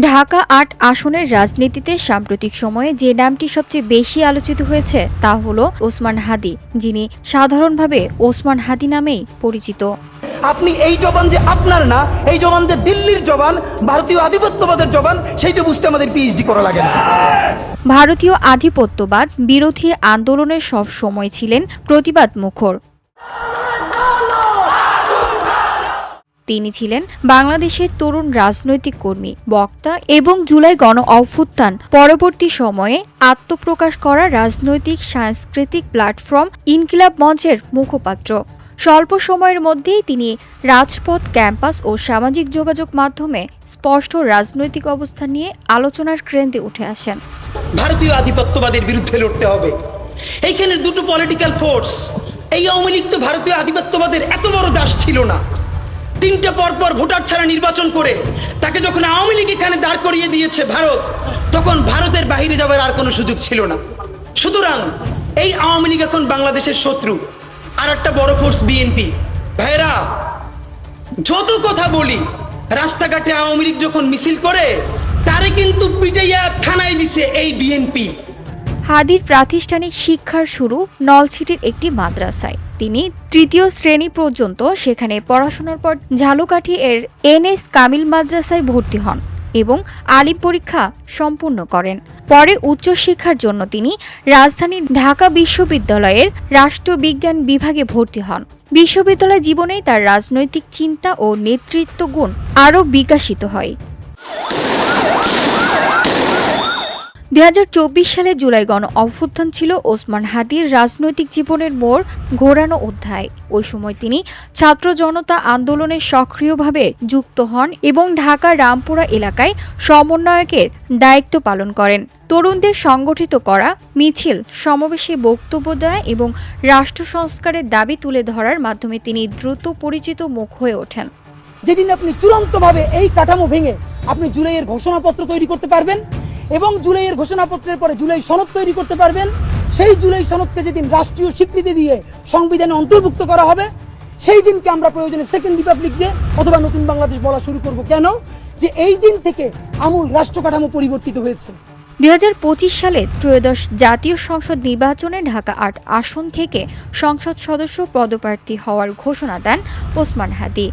ঢাকা আট আসনের রাজনীতিতে সাম্প্রতিক সময়ে যে নামটি সবচেয়ে বেশি আলোচিত হয়েছে তা হল ওসমান হাদি যিনি সাধারণভাবে ওসমান হাদি নামেই পরিচিত। আপনি এই জবান যে আপনার না এই জবান যে দিল্লির জবান ভারতীয় আধিপত্যবাদের জবান সেইটা বুঝতে আমাদের পিএইচডি করা লাগে না। ভারতীয় আধিপত্যবাদ বিরোধী আন্দোলনের সব সময় ছিলেন প্রতিবাদ মুখর। তিনি ছিলেন বাংলাদেশের তরুণ রাজনৈতিক কর্মী, বক্তা এবং জুলাই গণ অভ্যুত্থান পরবর্তী সময়ে আত্মপ্রকাশ করা রাজনৈতিক, সাংস্কৃতিক প্ল্যাটফর্ম ইনকিলাব মঞ্চের মুখপাত্র। স্বল্প সময়ের মধ্যেই তিনি রাজপথ ক্যাম্পাস ও সামাজিক যোগাযোগ মাধ্যমে স্পষ্ট রাজনৈতিক অবস্থান নিয়ে আলোচনার কেন্দ্রে উঠে আসেন। ভারতীয় আধিপত্যবাদের বিরুদ্ধে লড়তে হবে। এইখানে দুটো পলিটিক্যাল ফোর্স এই আওয়ামী লীগ তো ভারতীয় আধিপত্যবাদের এত বড় দাস ছিল না। তিনটা পরপর ভোটার ছাড়া নির্বাচন করে, তাকে যখন আওয়ামী লীগ এখানে দাঁড় করিয়ে দিয়েছে ভারত, তখন ভারতের বাইরে যাবার আর কোনো সুযোগ ছিল না। সুতরাং এই আওয়ামী লীগ এখন বাংলাদেশের শত্রু আর একটা বড় ফোর্স বিএনপি ভাইরা যত কথা বলি, রাস্তাঘাটে আওয়ামী লীগ যখন মিছিল করে, তারে কিন্তু পিটাইয়া থানায় দিছে এই বিএনপি হাদির প্রাতিষ্ঠানিক শিক্ষার শুরু নলছিটির একটি মাদ্রাসায়। তিনি তৃতীয় শ্রেণি পর্যন্ত সেখানে পড়াশোনার পর ঝালুকাঠি এর এনএস কামিল মাদ্রাসায় ভর্তি হন এবং আলিম পরীক্ষা সম্পূর্ণ করেন। পরে উচ্চশিক্ষার জন্য তিনি রাজধানীর ঢাকা বিশ্ববিদ্যালয়ের রাষ্ট্রবিজ্ঞান বিভাগে ভর্তি হন। বিশ্ববিদ্যালয় জীবনেই তার রাজনৈতিক চিন্তা ও নেতৃত্ব গুণ আরও বিকশিত হয়। দুই সালে জুলাই গণ অভ্যুত্থান ছিল ওসমান হাদির রাজনৈতিক জীবনের মোড় ঘোরানো অধ্যায়। ওই সময় তিনি ছাত্র জনতা আন্দোলনে সক্রিয়ভাবে যুক্ত হন এবং ঢাকা রামপুরা এলাকায় সমন্বয়কের দায়িত্ব পালন করেন। তরুণদের সংগঠিত করা, মিছিল, সমাবেশে বক্তব্য দেয় এবং রাষ্ট্র সংস্কারের দাবি তুলে ধরার মাধ্যমে তিনি দ্রুত পরিচিত মুখ হয়ে ওঠেন। যেদিন আপনি চূড়ান্তভাবে এই কাঠামো ভেঙে আপনি জুলাইয়ের ঘোষণাপত্র তৈরি করতে পারবেন এবং জুলাইয়ের ঘোষণাপত্রের পরে জুলাই সনদ তৈরি করতে পারবেন। সেই জুলাই সনদকে যেদিন রাষ্ট্রীয় স্বীকৃতি দিয়ে সংবিধানে অন্তর্ভুক্ত করা হবে, সেই দিনকে আমরা প্রয়োজনে সেকেন্ড রিপাবলিক ডে অথবা নতুন বাংলাদেশ বলা শুরু করব। কেন? যে এই দিন থেকে আমূল রাষ্ট্র কাঠামো পরিবর্তিত হয়েছে। দুই হাজার পঁচিশ সালে ত্রয়োদশ জাতীয় সংসদ নির্বাচনে ঢাকা আট আসন থেকে সংসদ সদস্য পদপ্রার্থী হওয়ার ঘোষণা দেন ওসমান হাদি।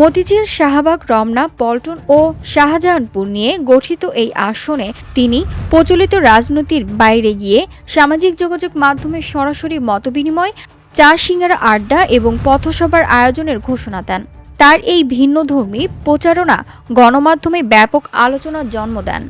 মতিঝিল শাহবাগ, রমনা, পল্টন ও শাহজাহানপুর নিয়ে গঠিত এই আসনে তিনি প্রচলিত রাজনীতির বাইরে গিয়ে সামাজিক যোগাযোগ মাধ্যমে সরাসরি মতবিনিময়, চা সিঙ্গারা আড্ডা এবং পথসভার আয়োজনের ঘোষণা দেন। তার এই ভিন্নধর্মী প্রচারণা গণমাধ্যমে ব্যাপক আলোচনার জন্ম দেন।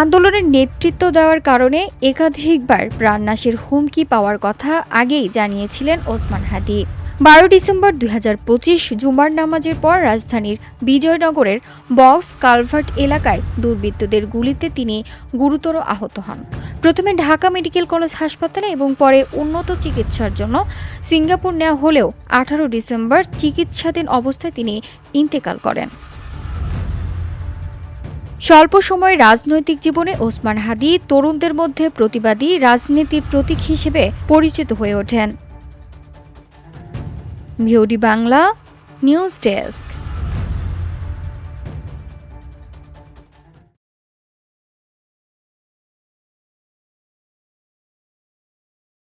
আন্দোলনের নেতৃত্ব দেওয়ার কারণে একাধিকবার প্রাণনাশের হুমকি পাওয়ার কথা আগেই জানিয়েছিলেন ওসমান হাদি। বারো ডিসেম্বর দুই হাজার পঁচিশ জুমার নামাজের পর রাজধানীর বিজয়নগরের বক্স কালভার্ট এলাকায় দুর্বৃত্তদের গুলিতে তিনি গুরুতর আহত হন। প্রথমে ঢাকা মেডিকেল কলেজ হাসপাতালে এবং পরে উন্নত চিকিৎসার জন্য সিঙ্গাপুর নেওয়া হলেও আঠারো ডিসেম্বর চিকিৎসাধীন অবস্থায় তিনি ইন্তেকাল করেন। স্বল্প সময়ে রাজনৈতিক জীবনে ওসমান হাদি তরুণদের মধ্যে প্রতিবাদী রাজনীতির প্রতীক হিসেবে পরিচিত হয়ে ওঠেন। Bangla, news desk.